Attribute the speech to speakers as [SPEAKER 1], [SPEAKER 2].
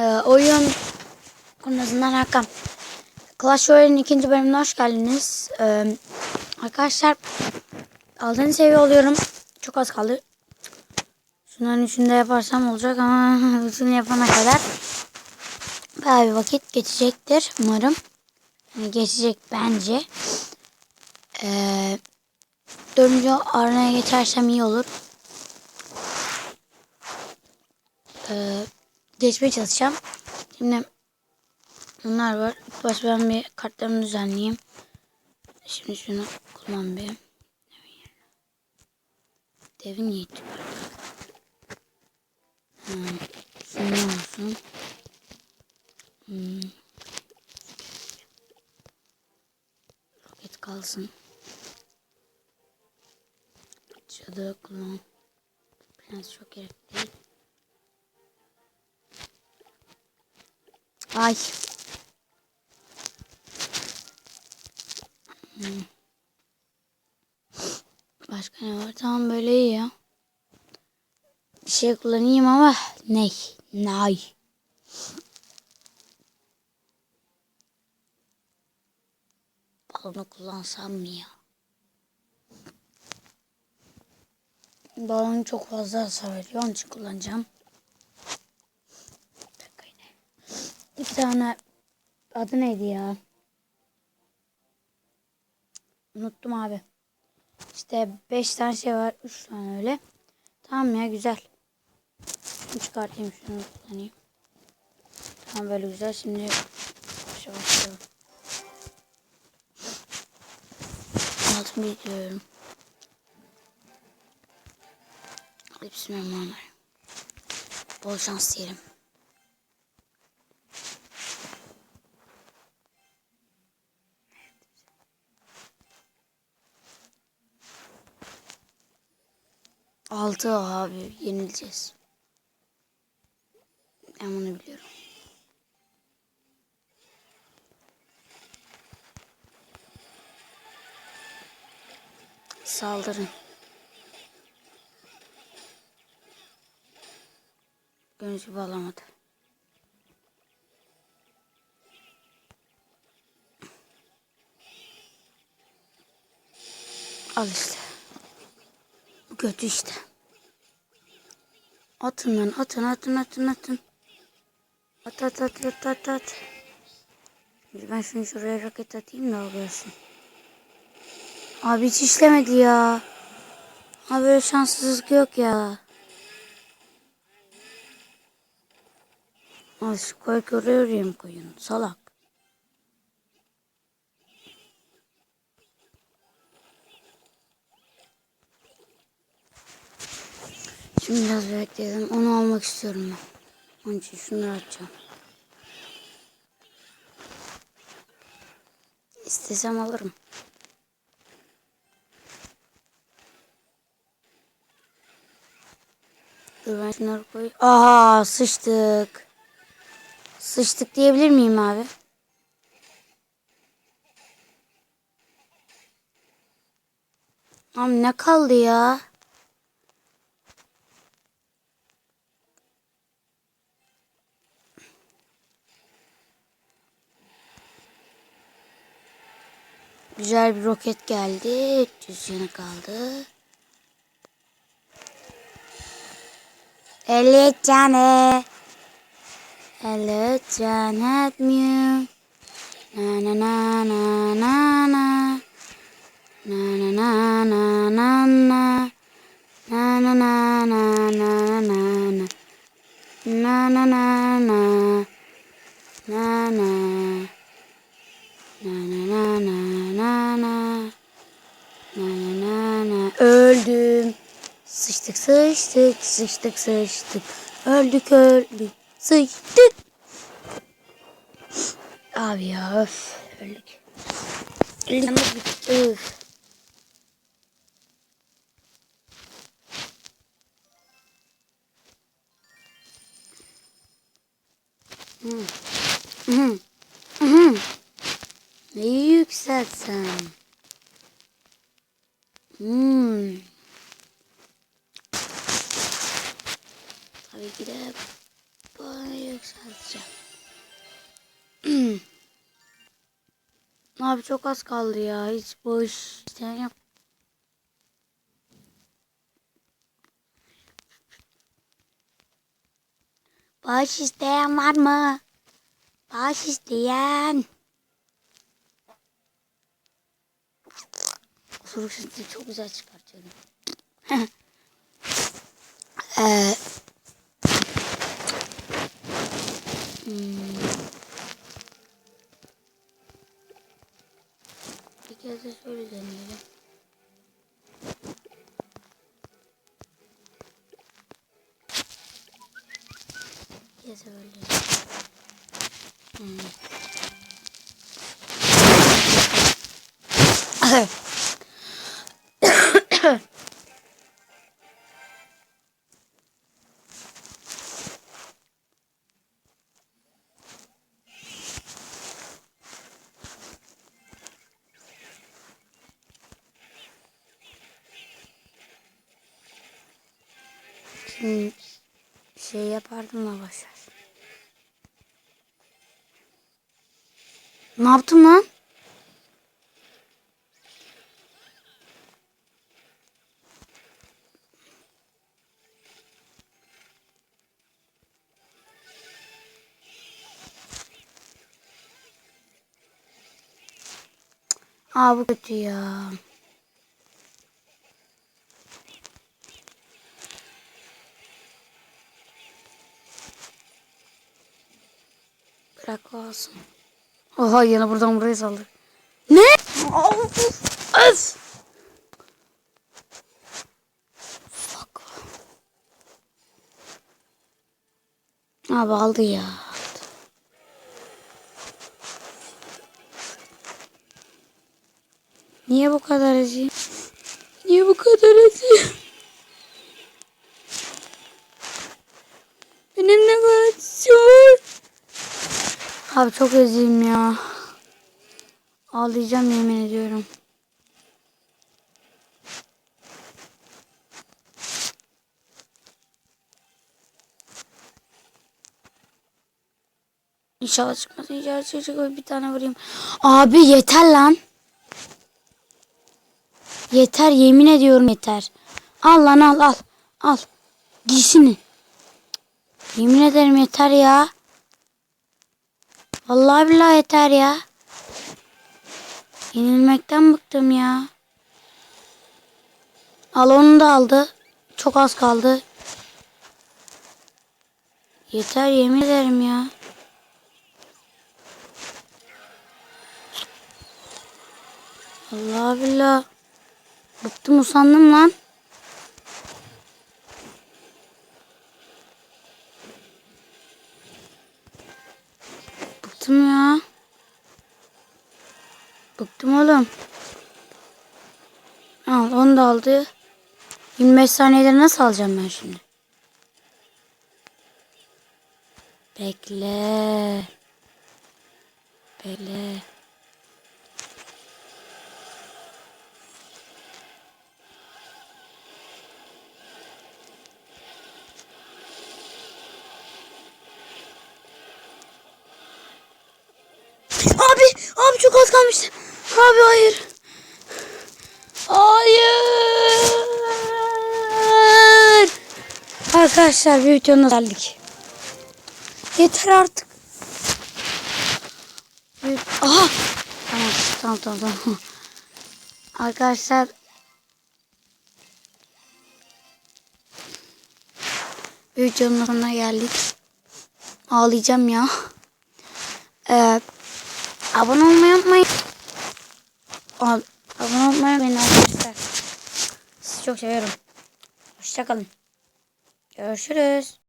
[SPEAKER 1] Ee, oyun konusundan Hakan. Clash Royale'in ikinci bölümüne hoş geldiniz. Ee, arkadaşlar 6. seviye oluyorum. Çok az kaldı. Şunların üçünü de yaparsam olacak ama üçünü yapana kadar bayağı bir vakit geçecektir umarım. Yani geçecek bence. Ee, dördüncü arenaya geçersem iyi olur. Ee, geçmeye çalışacağım. Şimdi bunlar var. İlk ben bir kartlarımı düzenleyeyim. Şimdi şunu kullan bir. Devin yiğit. Hmm. Şunu olsun. Hmm. Roket kalsın. Cadı kullan. Prens çok gerekli değil. Ay. Hmm. Başka ne var? Tamam böyle iyi ya. Bir şey kullanayım ama ne? Nay. Balonu kullansam mı ya? Balon çok fazla hasar veriyor. Onun için kullanacağım. Bir dakika yine. İki tane adı neydi ya? Unuttum abi. İşte beş tane şey var. Üç tane öyle. Tamam ya güzel. Şunu çıkartayım şunu kullanayım. Tamam böyle güzel. Şimdi başa başlayalım. Altın biliyorum. Bismillahirrahmanirrahim. Bol şans diyelim. Altı abi yenileceğiz. Ben bunu biliyorum. Saldırın. Gördüğünüz gibi alamadı. Al işte. Kötü işte. Atın lan atın atın atın atın. At at at at at at. Şimdi ben şunu şuraya roket atayım da görsün. Abi hiç işlemedi ya. Abi böyle şanssızlık yok ya. Al şu koy görüyorum koyun salak. Şimdi biraz bekleyelim. Onu almak istiyorum ben. Onun için şunları atacağım. İstesem alırım. Dur ben şunları koy. Aha sıçtık. Sıçtık diyebilir miyim abi? Abi ne kaldı ya? Güzel bir roket geldi. 300 yanı kaldı. 50 tane. 50 tane etmiyor. Na na na na. Na na na na na na. Na na na na na na na. Na na na na. Na na. Na na na na na na. Na na na na. Öldüm. Sıçtık sıçtık sıçtık sıçtık. Öldük öldük sıçtık. Abi ya öf. Öldük. Öldük. Öf. Hmm. Hmm. Hmm. Neyi yükseltsem? Hmm. Tabii ki de Hayır. yükselteceğim. Abi çok az kaldı ya. Hiç boş işlem yap. Bağış isteyen var mı? Bağış isteyen. Sesini çok güzel çıkartıyorum. Eee Hmm. Bir kez de şöyle deneyelim. Bir kez de böyle deneyelim. Şey yapardım da başlar. Ne yaptım lan? Aa bu kötü ya. O olsun. Oha yine buradan buraya saldır. Ne? Öf. Fuck. Abi aldı ya. Niye bu kadar acı? Niye bu kadar acı? Benim ne kadar acısı var? Abi çok özleyim ya. Ağlayacağım yemin ediyorum. İnşallah çıkmaz. İnşallah çıkacak. Bir tane vurayım. Abi yeter lan. Yeter yemin ediyorum yeter. Al lan al al. Al. Giysini. Yemin ederim yeter ya. Vallahi billahi yeter ya. Yenilmekten bıktım ya. Al onu da aldı. Çok az kaldı. Yeter yemin ederim ya. Allah billah. Bıktım usandım lan. Bıktım ya. Bıktım oğlum. Al onu da aldı. 25 saniyede nasıl alacağım ben şimdi? Bekle. Bekle. Abi, çok az kalmıştı. Abi hayır. Hayır. Arkadaşlar bir videonun geldik. Yeter artık. Aha. Tamam, tamam, tamam. Arkadaşlar videonun sonuna geldik. Ağlayacağım ya. Ee, abone olmayı unutmayın. Al, abone olmayı unutmayın arkadaşlar. Sizi çok seviyorum. Hoşçakalın. Görüşürüz.